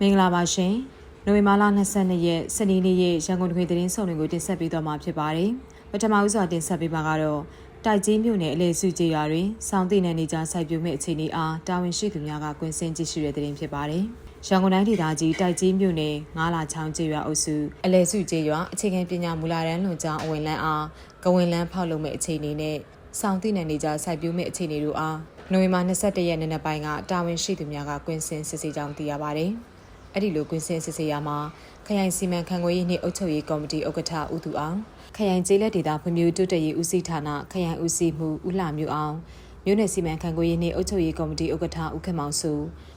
မင်္ဂလာပါရှင်နိုဝင်ဘာလ22ရက်စနေနေ့ရက်ရန်ကုန်တွင်သတင်းဆောင်တွေကိုတင်ဆက်ပေးသွားမှာဖြစ်ပါတယ်ပထမဦးစွာတင်ဆက်ပေးမှာကတော့တိုက်ကြီးမြို့နယ်အလဲစုကျေးရွာတွင်စောင်းသိနယ်နေကြစိုက်ပျိုးမဲ့အခြေအနေအားတာဝန်ရှိသူများကကွင်းဆင်းကြည့်ရှုတဲ့သတင်းဖြစ်ပါတယ်ရန်ကုန်တိုင်းဒေသကြီးတိုက်ကြီးမြို့နယ်ငါးလာချောင်းကျေးရွာအုပ်စုအလဲစုကျေးရွာအခြေခံပညာမူလာတန်းလွန်ကျောင်းအဝင်လန်းအားကဝင်လန်းဖောက်လုပ်မဲ့အခြေအနေနဲ့စောင်းသိနယ်နေကြစိုက်ပျိုးမဲ့အခြေအနေတို့အားနိုဝင်ဘာ22ရက်နေ့နက်ပိုင်းကတာဝန်ရှိသူများကကွင်းဆင်းစစ်ဆေးကြောင်းသိရပါတယ်။ အဲ့ဒီလိုကွင်းစင်စစ်ဆေးရမှာခရိုင်စီမံခန့်ခွဲရေးနှင့်အုပ်ချုပ်ရေးကော်မတီဥက္ကဋ္ဌဦးသူအောင်ခရိုင်ကျေးလက်ဒေသဖွံ့ဖြိုးတိုးတက်ရေးဦးစီးဌာနခရိုင်ဦးစီးမှုဦးလှမျိုးအောင်မြို့နယ်စီမံခန့်ခွဲရေးနှင့်အုပ်ချုပ်ရေးကော်မတီဥက္ကဋ္ဌဦးခင်မောင်စု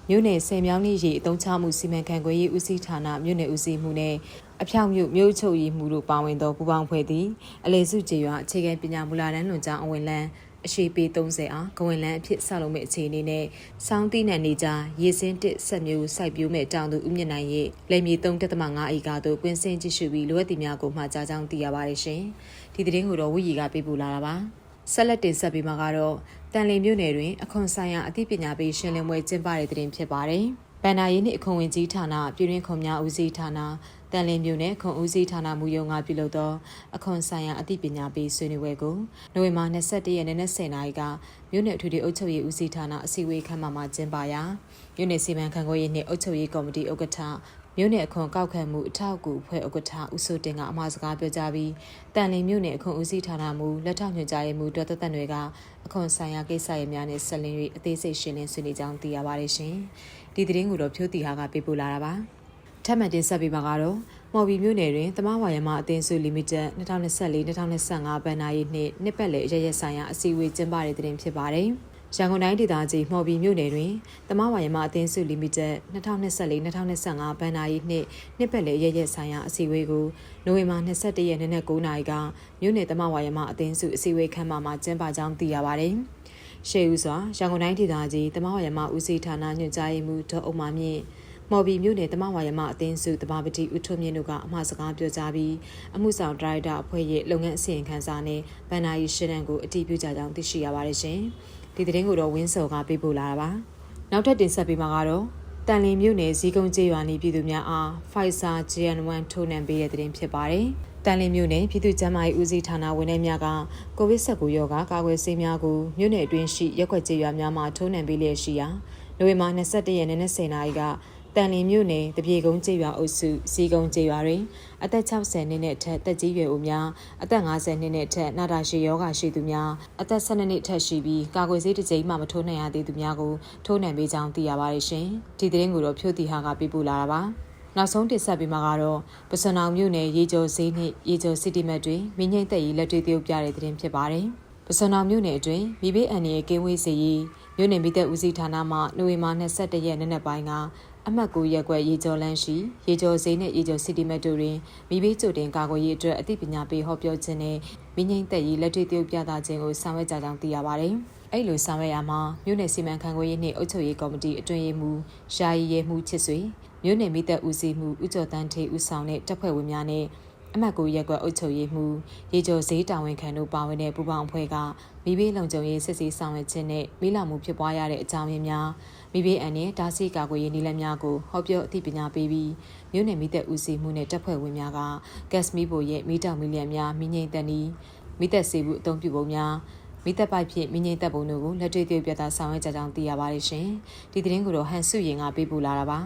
မြို့နယ်ဆယ်မြောင်းလေးရေအသုံးချမှုစီမံခန့်ခွဲရေးဦးစီးဌာနမြို့နယ်ဦးစီးမှုနဲ့အဖြောင်မြို့မြို့ချုပ်ရေးမှုတို့ပါဝင်သောပူးပေါင်းဖွဲ့သည်အလေစုကျေရွာအခြေခံပညာမူလာတန်းလွန်ကျောင်းအဝင်လန်း အရှိပေ30အားဂဝင်လန်းအဖြစ်ဆောက်လုပ်မဲ့အခြေအနေနဲ့စောင်းတီးနံနေကြရေစင်းတစ်ဆက်မျိုးစိုက်ပျိုးမဲ့တောင်သူဦးမြင့်နိုင်ရဲ့လယ်မြေ3.5ဧကသို့ကွင်းစင်ကြည့်ရှုပြီးလိုအပ်သည့်များကိုမှာကြားကြောင်းသိရပါတယ်ရှင်။ဒီသတင်းကိုတော့ဝီရီကပေးပို့လာတာပါ။ဆက်လက်တင်ဆက်ပေးမှာကတော့တန်လင်မြို့နယ်တွင်အခွန်ဆိုင်ရာအသိပညာပေးရှင်းလင်းပွဲကျင်းပတဲ့သတင်းဖြစ်ပါတယ်။ဗန္နာရေးနှင့်အခွန်ဝင်ကြီးဌာနပြည်တွင်းခွန်များဦးစီးဌာန တန်လင်းမြို့နယ်ခွန်ဦးစီးဌာနမူယုံကပြုလုပ်သောအခွန်ဆိုင်ရာအသိပညာပေးဆွေးနွေးပွဲကိုနိုဝင်ဘာ21ရက်နေ့နဲ့10နာရီကမြို့နယ်အထွေထွေအုပ်ချုပ်ရေးဦးစီးဌာနအစည်းအဝေးခန်းမှာကျင်းပရာမြို့နယ်စီမံခန့်ခွဲရေးနှင့်အုပ်ချုပ်ရေးကော်မတီဥက္ကဋ္ဌမြို့နယ်အခွန်ကောက်ခံမှုအထောက်အကူအဖွဲ့ဥက္ကဋ္ဌဦးစိုးတင်ကအမှားစကားပြောကြားပြီးတန်လင်းမြို့နယ်အခွန်ဦးစီးဌာနမူလက်ထောက်ညွှန်ကြားရေးမှူးဒေါက်တာတန်တွေကအခွန်ဆိုင်ရာကိစ္စရပ်များနဲ့ဆက်လင်း၍အသေးစိတ်ရှင်းလင်းဆွေးနွေးကြောင်းသိရပါတယ်ရှင်။ဒီသတင်းကိုတော့ဖြိုးတီဟာကပေးပို့လာတာပါ။ ထပ်မံတင်ဆက်ပေးမှာကတော့မော်ဘီမြို့နယ်တွင်တမဝါယမအသင်းစုလီမိတက်2024-2025ဘဏ္ဍာရေးနှစ်နှစ်ပတ်လည်အရရက်ဆိုင်ရာအစည်းအဝေးကျင်းပတဲ့တင်ဖြစ်ပါတယ်။ရန်ကုန်တိုင်းဒေသကြီးမော်ဘီမြို့နယ်တွင်တမဝါယမအသင်းစုလီမိတက်2024-2025ဘဏ္ဍာရေးနှစ်နှစ်ပတ်လည်အရရက်ဆိုင်ရာအစည်းအဝေးကိုနိုဝင်ဘာ22ရက်နေ့နက်9:00နာရီကမြို့နယ်တမဝါယမအသင်းစုအစည်းအဝေးခန်းမမှာကျင်းပကြောင်းသိရပါတယ်။ရှေးဦးစွာရန်ကုန်တိုင်းဒေသကြီးတမဝါယမဦးစီးဌာနညွှန်ကြားရေးမှူးဒေါက်အုံမာမြင့် မော်ဘီမြို့နယ်တမဝါယမအသင်းစုတဘာပတိဦးထွန်းမြင့်တို့ကအမှားစကားပြောကြားပြီးအမှုဆောင်ဒရိုက်တာအဖွဲ့ရဲ့လုပ်ငန်းအစီရင်ခံစာနဲ့ဗန်နာရီရှင်းတန်းကိုအတည်ပြုကြကြောင်းသိရှိရပါတယ်ရှင်။ဒီသတင်းကိုတော့ဝင်းစော်ကပေးပို့လာတာပါ။နောက်ထပ်တင်ဆက်ပေးမှာကတော့တန်လင်မြို့နယ်ဇီကုံကျေးရွာနေပြည်သူများအား Pfizer GN1 ထိုးနှံပေးတဲ့သတင်းဖြစ်ပါတယ်။တန်လင်းမြို့နယ်ပြည်သူ့ကျန်းမာရေးဦးစီးဌာနဝန်ထမ်းများကကိုဗစ် -19 ရောဂါကာကွယ်ဆေးများကိုမြို့နယ်အတွင်းရှိရက်ွက်ကျေးရွာများမှာထိုးနှံပေးလျက်ရှိရာနိုဝင်ဘာ22ရက်နေ့10နာရီက တန်လင်းမြို့နယ်တပြေကုန်းကျေးရွာအုပ်စုစီကုန်းကျေးရွာတွင်အသက်60နှစ်နဲ့အထက်တက်ကြီးရွယ်ဦးများအသက်50နှစ်နဲ့အထက်နာတာရှည်ယောဂရှိသူများအသက်12နှစ်အထက်ရှိပြီးကာကွယ်ဆေးတစ်ကြိမ်မှမထိုးနှံရသေးသူများကိုထိုးနှံပေးကြောင်းသိရပါတယ်ရှင်ဒီသတင်းကိုတော့ဖြိုးတီဟာကပြပို့လာတာပါနောက်ဆုံးတင်ဆက်ပေးမှာကတော့ပစနောင်မြို့နယ်ရေကျော်ဈေးနှင့်ရေကျော်စီတီမတ်တွင်မိငိမ့်သက်ရေးလက်တွေ့သရုပ်ပြတဲ့သတင်းဖြစ်ပါတယ်။ပစနောင်မြို့နယ်အတွင်းမိဘေးအန်ရဲ့ကင်းဝေးစေရေး မြို့နယ်မိသက်ဦးစီးဌာနမှနိုဝင်ဘာ22ရက်နေ့နက်ပိုင်းကအမှတ်9ရက်ကွက်ရေကျော်လန်းရှိရေကျော်ဈေးနှင့်ရေကျော်စီတီမတ်တို့တွင်မိဘေးကြိုတင်ကာကွယ်ရေးအတွက်အသိပညာပေးဟောပြောခြင်းနဲ့မိငိမ့်သက်ရေးလက်တွေ့သရုပ်ပြသခြင်းကိုဆောင်ရွက်ကြကြောင်းသိရပါတယ်။အဲ့လိုဆောင်ရွက်ရမှာမြို့နယ်စီမံခန့်ခွဲရေးနှင့်အုပ်ချုပ်ရေးကော်မတီအတွင်းရေးမှူးယာယီရဲမှူးချစ်ဆွေမြို့နယ်မိသက်ဦးစီးမှုဦးကျော်တန်းထေဦးဆောင်တဲ့တပ်ဖွဲ့ဝင်များနဲ့ အမတ်ကိုရက်ကွက်အုပ်ချုပ်ရေးမှူးရေကျော်ဈေးတာဝန်ခံတို့ပါဝင်တဲ့ပူပေါင်းအဖွဲ့ကမိဘလုံခြုံရေးစစ်ဆေးဆောင်ရွက်ခြင်းနဲ့မိလာမှုဖြစ်ပွားရတဲ့အကြောင်းရင်းများမိဘအန်နဲ့ဓာစီကာကွယ်ရေးနည်းလမ်းများကိုဟောပြောအသိပညာပေးပြီးမြို့နယ်မိသက်ဦးစီးမှုနဲ့တပ်ဖွဲ့ဝင်များကဂက်စ်မီဘိုရဲ့မိတောင်မီလီယံများမိငိမ့်တန်ဤမိသက်စီဘူးအသုံးပြုပုံများမိသက်ပိုက်ဖြင့်မိငိမ့်သက်ပုံတို့ကိုလက်တွေ့တည်ပြတာဆောင်ရွက်ကြကြောင်းသိရပါတယ်ရှင်ဒီသတင်းကိုတော့ဟန်စုရင်ကပေးပို့လာတာပါ